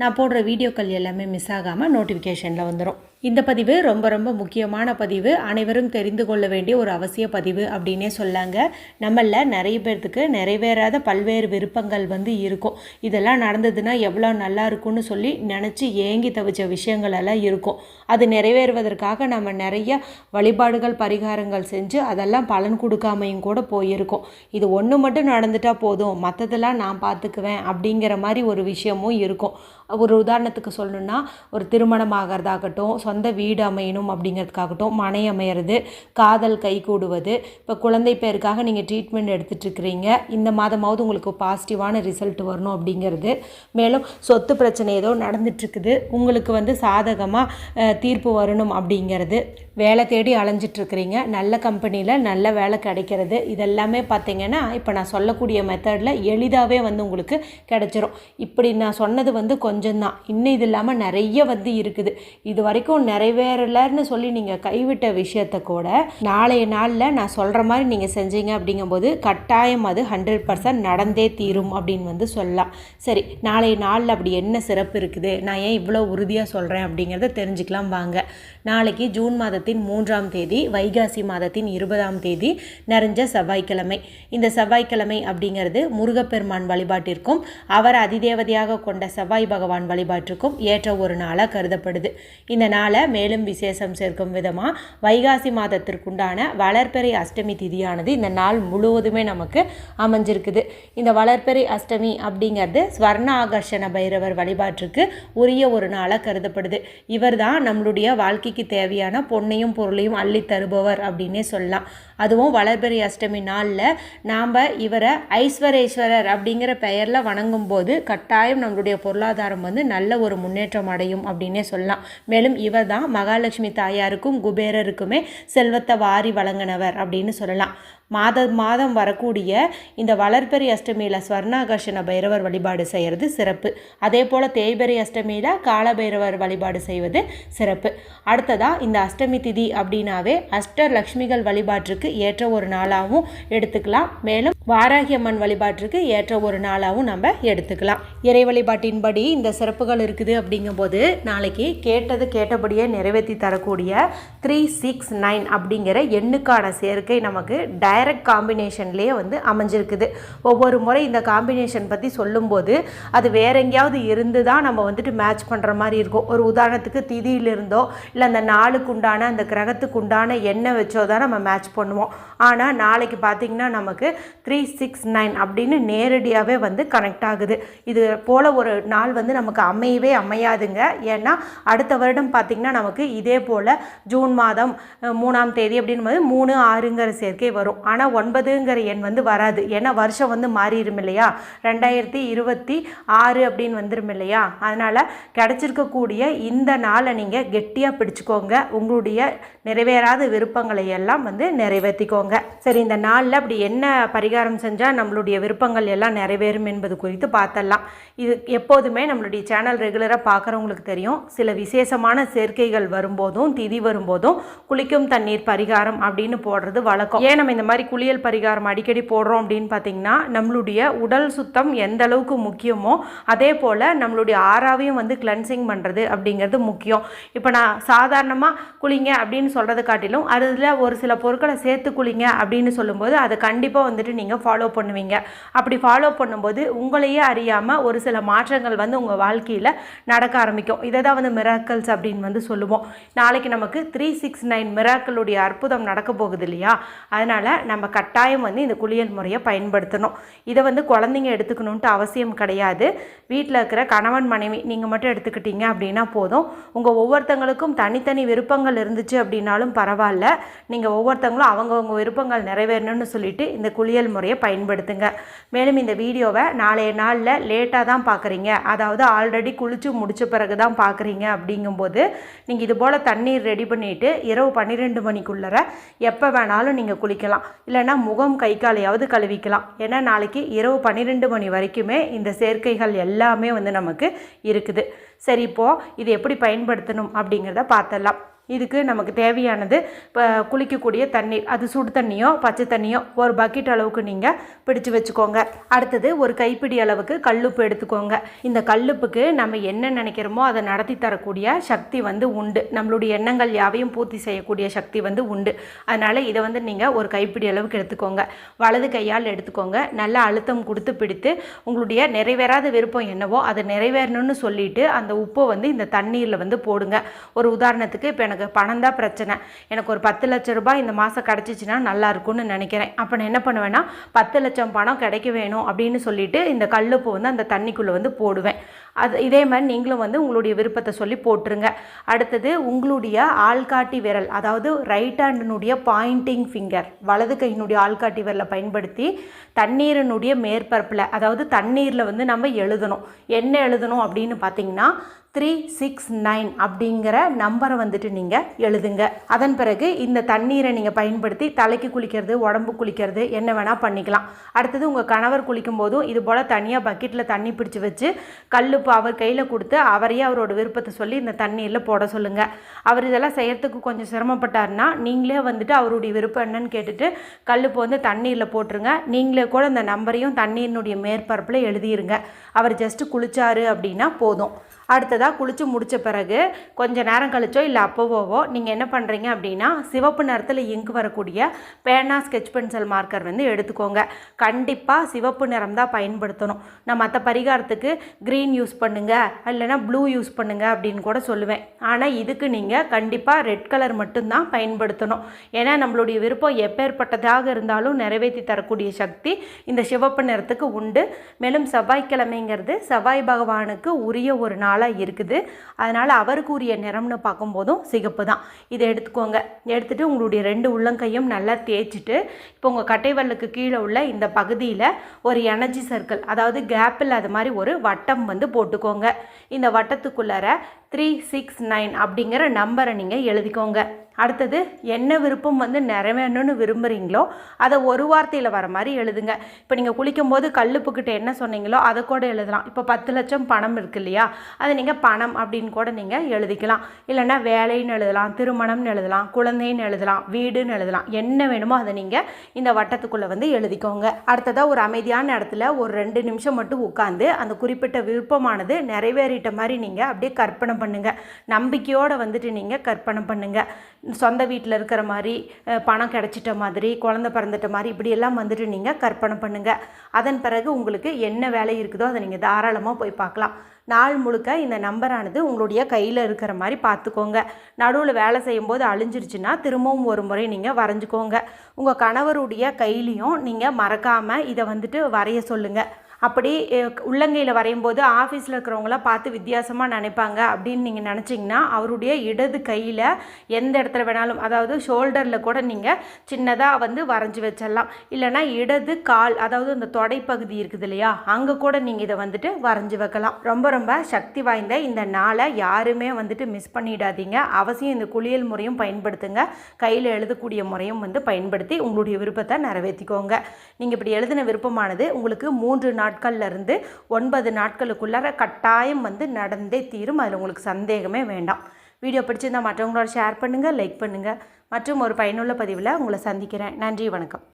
நான் போடுற வீடியோக்கள் எல்லாமே மிஸ் ஆகாமல் நோட்டிஃபிகேஷனில் வந்துடும் இந்த பதிவு ரொம்ப ரொம்ப முக்கியமான பதிவு. அனைவரும் தெரிந்து கொள்ள வேண்டிய ஒரு அவசிய பதிவு அப்படின்னே சொல்லாங்க. நம்மளில் நிறைய பேர்த்துக்கு நிறைவேறாத பல்வேறு விருப்பங்கள் வந்து இருக்கும். இதெல்லாம் நடந்ததுன்னா எவ்வளோ நல்லா இருக்கும்னு சொல்லி நினச்சி ஏங்கி தவிச்ச விஷயங்களெல்லாம் இருக்கும். அது நிறைவேறுவதற்காக நம்ம நிறைய வழிபாடுகள் பரிகாரங்கள் செஞ்சு அதெல்லாம் பலன் கொடுக்காமையும் கூட போயிருக்கோம். இது ஒன்று மட்டும் நடந்துட்டால் போதும். மற்றதெல்லாம் நான் பார்த்துக்குவேன் அப்படிங்கிற மாதிரி ஒரு விஷயமும் இருக்கும். ஒரு உதாரணத்துக்கு சொல்லணும்னா ஒரு திருமணம் ஆகிறதாகட்டும் சொந்த வீடு அமையணும் அப்படிங்கிறதுக்காகட்டும் மனை அமையிறது காதல் கை கூடுவது. இப்போ குழந்தை பேருக்காக நீங்கள் ட்ரீட்மெண்ட் எடுத்துட்ருக்கிறீங்க இந்த மாதமாவது உங்களுக்கு பாசிட்டிவான ரிசல்ட் வரணும் அப்படிங்கிறது. மேலும் சொத்து பிரச்சனை ஏதோ நடந்துட்டுருக்குது. உங்களுக்கு வந்து சாதகமாக தீர்ப்பு வரணும் அப்படிங்கிறது. வேலை தேடி அலைஞ்சிட்டு இருக்கிறீங்க நல்ல கம்பெனியில் நல்ல வேலை கிடைக்கிறது. இதெல்லாமே பார்த்தீங்கன்னா இப்போ நான் சொல்லக்கூடிய மெத்தடில் எளிதாகவே வந்து உங்களுக்கு கிடைச்சிரும். இப்படி நான் சொன்னது வந்து கொஞ்சம் தான் இன்னும் இது இல்லாமல் நிறைய வந்து இருக்குது. இது வரைக்கும் நிறைவேறலன்னு சொல்லி நீங்கள் கைவிட்ட விஷயத்த கூட நாளைய நாளில் நான் சொல்கிற மாதிரி நீங்கள் செஞ்சீங்க அப்படிங்கும்போது கட்டாயம் அது ஹண்ட்ரட் பர்சன்ட் நடந்தே தீரும் அப்படின்னு வந்து சொல்லலாம். சரி நாளைய நாளில் அப்படி என்ன சிறப்பு இருக்குது? நான் ஏன் இவ்வளோ உறுதியாக சொல்கிறேன் அப்படிங்கிறத தெரிஞ்சுக்கலாம் வாங்க. நாளைக்கு ஜூன் மாதத்தின் மூன்றாம் தேதி வைகாசி மாதத்தின் இருபதாம் தேதி நிறைஞ்ச செவ்வாய்க்கிழமை. இந்த செவ்வாய்க்கிழமை அப்படிங்கிறது முருகப்பெருமான் வழிபாட்டிற்கும் அவர் அதிதேவதையாக கொண்ட செவ்வாய் பகவான் வழிபாட்டிற்கும் ஏற்ற ஒரு நாளாக கருதப்படுது. இந்த நாளை மேலும் விசேஷம் சேர்க்கும் விதமாக வைகாசி மாதத்திற்குண்டான வளர்ப்பெறை அஷ்டமி திதியானது இந்த நாள் முழுவதுமே நமக்கு அமைஞ்சிருக்குது. இந்த வளர்ப்பெறை அஷ்டமி அப்படிங்கிறது ஸ்வர்ண ஆகர்ஷண பைரவர் வழிபாட்டிற்கு உரிய ஒரு நாளாக கருதப்படுது. இவர் தான் நம்மளுடைய வாழ்க்கைக்கு தேவையான பொன்னையும் பொருளையும் அள்ளி தருபவர் அப்படின்னே சொல்லலாம். அதுவும் வளர்பெறி அஷ்டமி நாளில் நாம் இவரை ஐஸ்வரேஸ்வரர் அப்படிங்கிற பெயரில் வணங்கும் போது கட்டாயம் நம்மளுடைய பொருளாதாரம் வந்து நல்ல ஒரு முன்னேற்றம் அடையும் அப்படின்னே சொல்லலாம். மேலும் இவர் தான் மகாலட்சுமி தாயாருக்கும் குபேரருக்குமே செல்வத்தை வாரி வழங்கினவர் அப்படின்னு சொல்லலாம். மாதம் மாதம் வரக்கூடிய இந்த வளர்பெரி அஷ்டமியில் ஸ்வர்ணாகர்ஷண பைரவர் வழிபாடு செய்கிறது சிறப்பு. அதே போல் தேய்பெரி அஷ்டமியில் காலபைரவர் வழிபாடு செய்வது சிறப்பு. அடுத்ததாக இந்த அஷ்டமி திதி அப்படின்னாவே அஷ்ட லக்ஷ்மிகள் வழிபாட்டிற்கு ஏற்ற ஒரு நாளாகவும் எடுத்துக்கலாம். மேலும் வாராகியம்மன் வழிபாட்டிற்கு ஏற்ற ஒரு நாளாகவும் நம்ம எடுத்துக்கலாம். இறை வழிபாட்டின்படி இந்த சிறப்புகள் இருக்குது அப்படிங்கும்போது நாளைக்கு கேட்டது கேட்டபடியே நிறைவேற்றி தரக்கூடிய த்ரீ சிக்ஸ் நைன் அப்படிங்கிற எண்ணுக்கான சேர்க்கை நமக்கு டைரக்ட் காம்பினேஷன்லேயே வந்து அமைஞ்சிருக்குது. ஒவ்வொரு முறை இந்த காம்பினேஷன் பற்றி சொல்லும்போது அது வேற எங்கேயாவது இருந்து தான் நம்ம வந்துட்டு மேட்ச் பண்ணுற மாதிரி இருக்கும். ஒரு உதாரணத்துக்கு திதியிலிருந்தோ இல்லை அந்த நாளுக்கு உண்டான அந்த கிரகத்துக்கு உண்டான எண்ணெய் வச்சோ தான் நம்ம மேட்ச் பண்ணுவோம். ஆனால் நாளைக்கு பார்த்திங்கன்னா நமக்கு த்ரீ சிக்ஸ் நைன் அப்படின்னு நேரடியாகவே வந்து கனெக்ட் ஆகுது. இது போல் ஒரு நாள் வந்து நமக்கு அமையவே அமையாதுங்க. ஏன்னா அடுத்த வருடம் பார்த்திங்கன்னா நமக்கு இதே போல் ஜூன் மாதம் மூணாம் தேதி அப்படின்னு போது மூணு ஆறுங்கிற சேர்க்கை வரும். ஆனால் ஒன்பதுங்கிற எண் வந்து வராது. ஏன்னா வருஷம் வந்து மாறிடும் இல்லையா? ரெண்டாயிரத்தி இருபத்தி ஆறு அப்படின்னு வந்துடும் இல்லையா? அதனால் கிடச்சிருக்கக்கூடிய இந்த நாளை நீங்கள் கெட்டியாக பிடிச்சிக்கோங்க. உங்களுடைய நிறைவேறாத விருப்பங்களை எல்லாம் வந்து நிறைவேற்றிக்கோங்க சரி இந்த நாளில் அப்படி என்ன பரிகாரம் செஞ்சால் நம்மளுடைய விருப்பங்கள் எல்லாம் நிறைவேறும் என்பது குறித்து பார்த்தலாம். இது எப்போதுமே நம்மளுடைய சேனல் ரெகுலராக பார்க்குறவங்களுக்கு தெரியும். சில விசேஷமான சேர்க்கைகள் வரும்போதும் திதி வரும்போதும் குளிக்கும் தண்ணீர் பரிகாரம் அப்படின்னு போடுறது வழக்கம். ஏன் நம்ம இந்த மாதிரி குளியல் பரிகாரம் அடிக்கடி போடுறோம் அப்படின்னு பார்த்தீங்கன்னா நம்மளுடைய உடல் சுத்தம் எந்த அளவுக்கு முக்கியமோ அதே போல் நம்மளுடைய ஆறாவையும் வந்து கிளென்சிங் பண்ணுறது அப்படிங்கிறது முக்கியம். இப்போ நான் சாதாரணமாக குளிங்க அப்படின்னு சொல்கிறத காட்டிலும் அதில் ஒரு சில பொருட்களை சேர்த்து குளிங்க அப்படின்னு சொல்லும்போது அதை கண்டிப்பாக வந்துட்டு நீங்கள் ஃபாலோ பண்ணுவீங்க. அப்படி ஃபாலோ பண்ணும்போது உங்களையே அறியாமல் ஒரு சில மாற்றங்கள் வந்து உங்கள் வாழ்க்கையில் நடக்க ஆரம்பிக்கும். இதை தான் வந்து மிராக்கல்ஸ் அப்படின்னு வந்து சொல்லுவோம். நாளைக்கு நமக்கு த்ரீ சிக்ஸ் நைன் மிராக்களுடைய அற்புதம் நடக்க போகுது இல்லையா? அதனால் நம்ம கட்டாயம் வந்து இந்த குளியல் முறையை பயன்படுத்தணும். இதை வந்து குழந்தைங்க எடுத்துக்கணுன்ட்டு அவசியம் கிடையாது. வீட்டில் இருக்கிற கணவன் மனைவி நீங்கள் மட்டும் எடுத்துக்கிட்டீங்க அப்படின்னா போதும். உங்கள் ஒவ்வொருத்தங்களுக்கும் தனித்தனி விருப்பங்கள் இருந்துச்சு அப்படின்னாலும் பரவாயில்ல. நீங்கள் ஒவ்வொருத்தங்களும் அவங்கவுங்க விருப்பங்கள் நிறைவேறணும்னு சொல்லிட்டு இந்த குளியல் முறையை பயன்படுத்துங்க. மேலும் இந்த வீடியோவை நாளைய நாளில் லேட்டாக தான் பார்க்குறீங்க அதாவது ஆல்ரெடி குளித்து முடித்த பிறகு தான் பார்க்குறீங்க அப்படிங்கும்போது நீங்கள் இது போல் தண்ணீர் ரெடி பண்ணிவிட்டு இரவு பன்னிரெண்டு மணிக்குள்ளர எப்போ வேணாலும் நீங்கள் குளிக்கலாம். இல்லைன்னா முகம் கை காலையாவது கழுவிக்கலாம். ஏன்னா நாளைக்கு இரவு பன்னிரெண்டு மணி வரைக்குமே இந்த சேர்க்கைகள் எல்லாமே வந்து நமக்கு இருக்குது. சரி இப்போது இது எப்படி பயன்படுத்தணும் அப்படிங்கிறத பார்த்தலாம் இதுக்கு நமக்கு தேவையானது இப்போ குளிக்கக்கூடிய தண்ணீர் அது சுடு தண்ணியோ பச்சை தண்ணியோ ஒரு பக்கெட் அளவுக்கு நீங்கள் பிடிச்சு வச்சுக்கோங்க. அடுத்தது ஒரு கைப்பிடி அளவுக்கு கல்லுப்பு எடுத்துக்கோங்க. இந்த கல்லுப்புக்கு நம்ம என்ன நினைக்கிறோமோ அதை நடத்தி தரக்கூடிய சக்தி வந்து உண்டு. நம்மளுடைய எண்ணங்கள் யாவையும் பூர்த்தி செய்யக்கூடிய சக்தி வந்து உண்டு. அதனால் இதை வந்து நீங்கள் ஒரு கைப்பிடி அளவுக்கு எடுத்துக்கோங்க. வலது கையால் எடுத்துக்கோங்க. நல்லா அழுத்தம் கொடுத்து பிடித்து உங்களுடைய நிறைவேறாத விருப்பம் என்னவோ அதை நிறைவேறணும்னு சொல்லிட்டு அந்த உப்பை வந்து இந்த தண்ணீரில் வந்து போடுங்க. ஒரு உதாரணத்துக்கு இப்போ எனக்கு பணம் தான் பிரச்சனை. எனக்கு ஒரு பத்து லட்ச ரூபாய் இந்த மாதம் கிடச்சிச்சின்னா நல்லா இருக்கும்னு நினைக்கிறேன். அப்போ நான் என்ன பண்ணுவேன்னா பத்து லட்சம் பணம் கிடைக்க வேணும் அப்படின்னு சொல்லிட்டு இந்த கல்லுப்பு வந்து அந்த தண்ணிக்குள்ளே வந்து போடுவேன். அது இதே மாதிரி நீங்களும் வந்து உங்களுடைய விருப்பத்தை சொல்லி போட்டுருங்க. அடுத்தது உங்களுடைய ஆள்காட்டி விரல் அதாவது ரைட் ஹேண்டினுடைய பாயிண்டிங் ஃபிங்கர் வலது கையினுடைய ஆள்காட்டி விரலை பயன்படுத்தி தண்ணீரினுடைய மேற்பரப்பில் அதாவது தண்ணீரில் வந்து நம்ம எழுதணும். என்ன எழுதணும் அப்படின்னு பார்த்தீங்கன்னா த்ரீ சிக்ஸ் நைன் அப்படிங்கிற நம்பரை வந்துட்டு நீங்கள் எழுதுங்க. அதன் பிறகு இந்த தண்ணீரை நீங்கள் பயன்படுத்தி தலைக்கு குளிக்கிறது உடம்பு குளிக்கிறது என்ன வேணால் பண்ணிக்கலாம். அடுத்தது உங்கள் கணவர் குளிக்கும் போதும் இது போல் தனியாக பக்கெட்டில் தண்ணி பிடிச்சி வச்சு கல்லுப்பு அவர் கையில் கொடுத்து அவரையே அவரோட விருப்பத்தை சொல்லி இந்த தண்ணீரில் போட சொல்லுங்கள் அவர் இதெல்லாம் செய்யறதுக்கு கொஞ்சம் சிரமப்பட்டார்னா நீங்களே வந்துட்டு அவருடைய விருப்பம் என்னன்னு கேட்டுட்டு கல்லுப்பு வந்து தண்ணீரில் போட்டுருங்க. நீங்களே கூட இந்த நம்பரையும் தண்ணீரினுடைய மேற்பரப்பில் எழுதிருங்க. அவர் ஜஸ்ட்டு குளிச்சாரு அப்படின்னா போதும். அடுத்ததாக குளித்து முடித்த பிறகு கொஞ்சம் நேரம் கழிச்சோ இல்லை அப்போவோவோ நீங்கள் என்ன பண்ணுறீங்க அப்படின்னா சிவப்பு நிறத்தில் இங்கு வரக்கூடிய பேனா ஸ்கெச் பென்சில் மார்க்கர் வந்து எடுத்துக்கோங்க. கண்டிப்பாக சிவப்பு நிறம் தான் பயன்படுத்தணும். நான் மற்ற பரிகாரத்துக்கு க்ரீன் யூஸ் பண்ணுங்கள் இல்லைனா ப்ளூ யூஸ் பண்ணுங்கள் அப்படின்னு கூட சொல்லுவேன். ஆனால் இதுக்கு நீங்கள் கண்டிப்பாக ரெட் கலர் மட்டும்தான் பயன்படுத்தணும். ஏன்னா நம்மளுடைய விருப்பம் எப்பேற்பட்டதாக இருந்தாலும் நிறைவேற்றி தரக்கூடிய சக்தி இந்த சிவப்பு நிறத்துக்கு உண்டு. மேலும் செவ்வாய்க்கிழமைங்கிறது செவ்வாய் பகவானுக்கு உரிய ஒரு நாள். நாளாக இருக்குது. அதனால் அவருக்குரிய நிறம்னு பார்க்கும்போதும் சிகப்பு தான். இதை எடுத்துக்கோங்க. எடுத்துகிட்டு உங்களுடைய ரெண்டு உள்ளங்கையும் நல்லா தேய்ச்சிட்டு இப்போ உங்கள் கட்டைவல்லுக்கு கீழே உள்ள இந்த பகுதியில் ஒரு எனர்ஜி சர்க்கிள் அதாவது கேப் அது மாதிரி ஒரு வட்டம் வந்து போட்டுக்கோங்க. இந்த வட்டத்துக்குள்ளார த்ரீ சிக்ஸ் நைன் அப்படிங்கிற நம்பரை நீங்கள் எழுதிக்கோங்க. அடுத்தது என்ன விருப்பம் வந்து நிறைவேறணும்னு விரும்புகிறீங்களோ அதை ஒரு வார்த்தையில் வர மாதிரி எழுதுங்க. இப்போ நீங்கள் குளிக்கும்போது கல்லுப்புக்கிட்ட என்ன சொன்னீங்களோ அதை கூட எழுதலாம். இப்போ பத்து லட்சம் பணம் இருக்கு இல்லையா அதை நீங்கள் பணம் அப்படின்னு கூட நீங்கள் எழுதிக்கலாம். இல்லைன்னா வேலைன்னு எழுதலாம் திருமணம்னு எழுதலாம் குழந்தைன்னு எழுதலாம் வீடுன்னு எழுதலாம். என்ன வேணுமோ அதை நீங்கள் இந்த வட்டத்துக்குள்ளே வந்து எழுதிக்கோங்க. அடுத்ததாக ஒரு அமைதியான இடத்துல ஒரு ரெண்டு நிமிஷம் மட்டும் உட்காந்து அந்த குறிப்பிட்ட விருப்பமானது நிறைவேறிட்ட மாதிரி நீங்கள் அப்படியே கற்பனை பண்ணுங்கள் நம்பிக்கையோடு வந்துட்டு நீங்கள் கற்பனை பண்ணுங்கள் சொந்த வீட்டில் இருக்கிற மாதிரி பணம் கிடச்சிட்ட மாதிரி குழந்த பிறந்துட்ட மாதிரி இப்படியெல்லாம் வந்துட்டு நீங்கள் கற்பனை பண்ணுங்கள் அதன் பிறகு உங்களுக்கு என்ன வேலை இருக்குதோ அதை நீங்கள் தாராளமாக போய் பார்க்கலாம். நாள் முழுக்க இந்த நம்பரானது உங்களுடைய கையில் இருக்கிற மாதிரி பார்த்துக்கோங்க. நடுவில் வேலை செய்யும்போது அழிஞ்சிருச்சுன்னா திரும்பவும் ஒரு முறை நீங்கள் வரைஞ்சிக்கோங்க. உங்கள் கணவருடைய கையிலையும் நீங்கள் மறக்காமல் இதை வந்துட்டு வரைய சொல்லுங்கள் அப்படி உள்ளங்கையில் வரையும் போது ஆஃபீஸில் இருக்கிறவங்களாம் பார்த்து வித்தியாசமாக நினைப்பாங்க அப்படின்னு நீங்கள் நினச்சிங்கன்னா அவருடைய இடது கையில் எந்த இடத்துல வேணாலும் அதாவது ஷோல்டரில் கூட நீங்கள் சின்னதாக வந்து வரைஞ்சி வச்சிடலாம். இல்லைனா இடது கால் அதாவது இந்த தொடைப்பகுதி இருக்குது இல்லையா அங்கே கூட நீங்கள் இதை வந்துட்டு வரைஞ்சி வைக்கலாம். ரொம்ப ரொம்ப சக்தி வாய்ந்த இந்த நாளை யாருமே வந்துட்டு மிஸ் பண்ணிடாதீங்க. அவசியம் இந்த குளியல் முறையும் பயன்படுத்துங்க. கையில் எழுதக்கூடிய முறையும் வந்து பயன்படுத்தி உங்களுடைய விருப்பத்தை நிறைவேற்றிக்கோங்க நீங்கள் இப்படி எழுதின விருப்பமானது உங்களுக்கு மூன்று நாள் நாட்கள்லேருந்து ஒன்பது நாட்களுக்குள்ளார கட்டாயம் வந்து நடந்தே தீரும். அதில் உங்களுக்கு சந்தேகமே வேண்டாம். வீடியோ பிடிச்சிருந்தால் மற்றவங்களோட ஷேர் பண்ணுங்கள் லைக் பண்ணுங்கள் மற்றும் ஒரு பயனுள்ள பதிவில் உங்களை சந்திக்கிறேன். நன்றி வணக்கம்.